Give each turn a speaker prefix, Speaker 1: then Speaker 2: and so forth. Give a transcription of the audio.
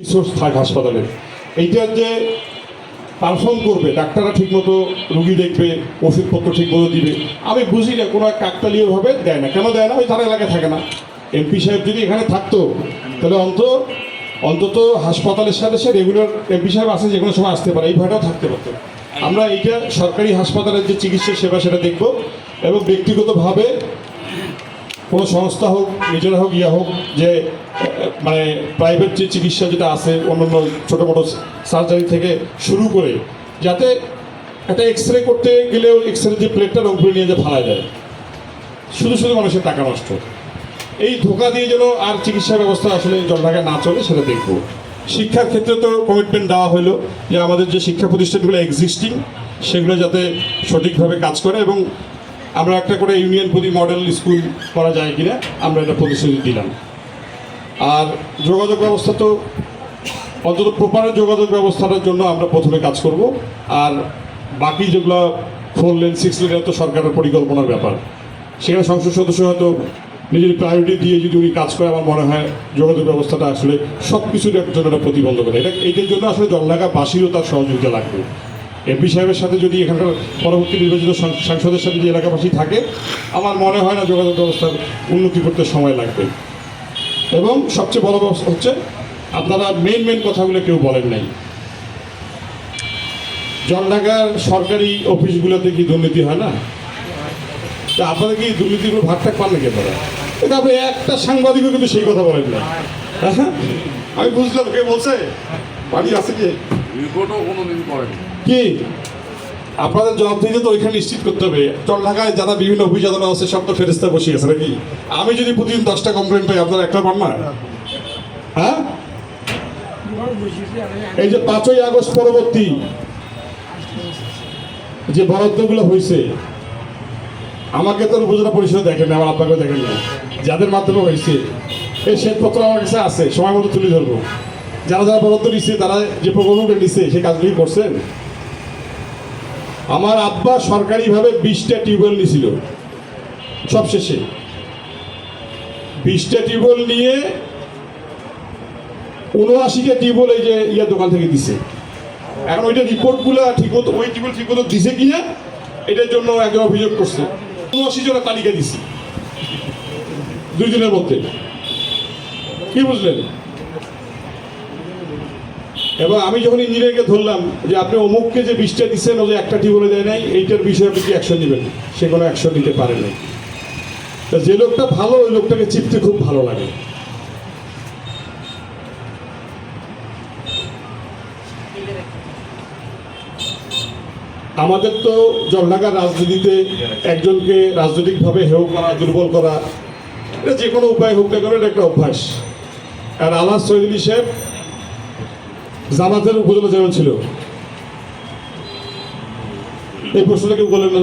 Speaker 1: Resource থাক হাসপাতালে। এইটা যে পারফর্ম করবে, ডাক্তাররা ঠিকমতো রুগী দেখবে, ওষুধপত্র ঠিকমতো দিবে, আমি বুঝি না, কোনো কাকতালীয়ভাবে দেয় না। কেন দেয় না? ওই তার এলাকায় থাকে না। এমপি সাহেব যদি এখানে থাকতো, তাহলে অন্ত অন্তত হাসপাতালের সাথে সে রেগুলার এমপি সাহেব আসে, যে কোনো সময় আসতে পারে, এই ভয়টাও থাকতে পারতো। আমরা এইটা সরকারি হাসপাতালের যে চিকিৎসা সেবা সেটা দেখব এবং ব্যক্তিগতভাবে কোনো সংস্থা হোক, নিজেরা হোক, ইয়া হোক, যে মানে প্রাইভেট যে চিকিৎসা যেটা আছে, অন্যান্য ছোটো মোটো সার্জারি থেকে শুরু করে, যাতে একটা এক্স রে করতে গেলেও এক্স রে যে প্লেটটা রং করে নিয়ে যে ফালা যায়। শুধু শুধু মানুষের টাকা নষ্ট। এই ধোকা দিয়ে যেন আর চিকিৎসা ব্যবস্থা আসলে জলঢাকায় না চলে, সেটা দেখব। শিক্ষার ক্ষেত্রে তো কমিটমেন্ট দেওয়া হলো যে আমাদের যে শিক্ষা প্রতিষ্ঠানগুলো এক্সিস্টিং সেগুলো যাতে সঠিকভাবে কাজ করে এবং আমরা একটা করে ইউনিয়ন প্রতি মডেল স্কুল করা যায় কিনা, আমরা এটা প্রতিশ্রুতি দিলাম। আর যোগাযোগ ব্যবস্থা তো, অন্তত প্রপার যোগাযোগ ব্যবস্থাটার জন্য আমরা প্রথমে কাজ করব। আর বাকি যেগুলো ফোর লেন সিক্স লেনের তো সরকারের পরিকল্পনার ব্যাপার। সেখানে সংসদ সদস্য হয়তো নিজের প্রায়োরিটি দিয়ে যদি উনি কাজ করে, আমার মনে হয় যোগাযোগ ব্যবস্থাটা আসলে সব কিছুর জন্য একটা প্রতিবন্ধক এটা এইটার জন্য আসলে জলঢাকাবাসীরও তার সহযোগিতা লাগবে। এমপি সাহেবের সাথে যদি এখানকার পরবর্তী নির্বাচিত সাংসদের সাথে যদি এলাকাবাসী থাকে, আমার মনে হয় না যোগাযোগ ব্যবস্থার উন্নতি করতে সময় লাগবে। এবং সবচেয়ে বড় ব্যবস্থা হচ্ছে, আপনারা মেন মেন কথাগুলো কেউ বলেন নাই। জলঢাকার সরকারি অফিসগুলোতে কি দুর্নীতি হয় না? তা আপনাদের কি দুর্নীতিগুলো ভাগ থাক পান নাকি আপনারা? এটা আপনি একটা সাংবাদিকও কিন্তু সেই কথা বলেন না হ্যাঁ? আমি বুঝলাম, কে বলছে? বাড়ি আছে কি? কি? আপনাদের জবাব দিতে তো ওইখানে নিশ্চিত করতে হবে। চল ঢাকায় যারা বিভিন্ন অফিস আছে, সব তো ফেরিস্তা বসে আছে নাকি? আমি যদি প্রতিদিন দশটা কমপ্লেন পাই, আপনারা একটা পান না? হ্যাঁ? এই যে পাঁচই আগস্ট পরবর্তী যে বরাদ্দগুলো হয়েছে, আমাকে তো উপজেলা পরিষদ দেখেন না আমার আপনাকেও দেখেন না যাদের মাধ্যমে হয়েছে, এই শ্বেতপত্র আমার কাছে আছে, সময় মতো তুলে ধরবো। যারা যারা বরাদ্দ নিচ্ছে তারা যে প্রকল্পটা নিচ্ছে সেই কাজগুলি করছেন। আমার আব্বা সরকারিভাবে বিশটা টিউবওয়েল নিয়েছিল সবশেষে। বিশটা টিউবওয়েল নিয়ে উনআশিটা টিউবওয়েল এই যে ইয়ার দোকান থেকে দিছে। এখন ওইটা রিপোর্টগুলো ঠিক মতো ওই টিউবওয়েল ঠিক মতো দিছে কিনা, এটার জন্য একজন অভিযোগ করছে। উনআশি জনের তালিকা দিছে। দুই দিনের মধ্যে। কি বুঝলেন? এবং আমি যখন ইঞ্জিনিয়ারকে ধরলাম যে আপনি অমুককে যে বিশটা দিচ্ছেন, ও যে একটা বলে দেয় নাই, এইটার বিষয়ে আপনি কি অ্যাকশন নেবেন? সে কোনো অ্যাকশন নিতে পারে নাই। তা যে লোকটা ভালো, ওই লোকটাকে চিপতে খুব ভালো লাগে। আমাদের তো জলঢাকার রাজনীতিতে একজনকে রাজনৈতিকভাবে হেয় করা, দুর্বল করা, এটা যে কোনো উপায় হোক না কেন, এটা একটা অভ্যাস। আর আল্লাহ সৈদুল সাহেব জামাতের উপজেলা চেয়ারম্যান ছিল। এই প্রশ্নটা কেউ বলেন না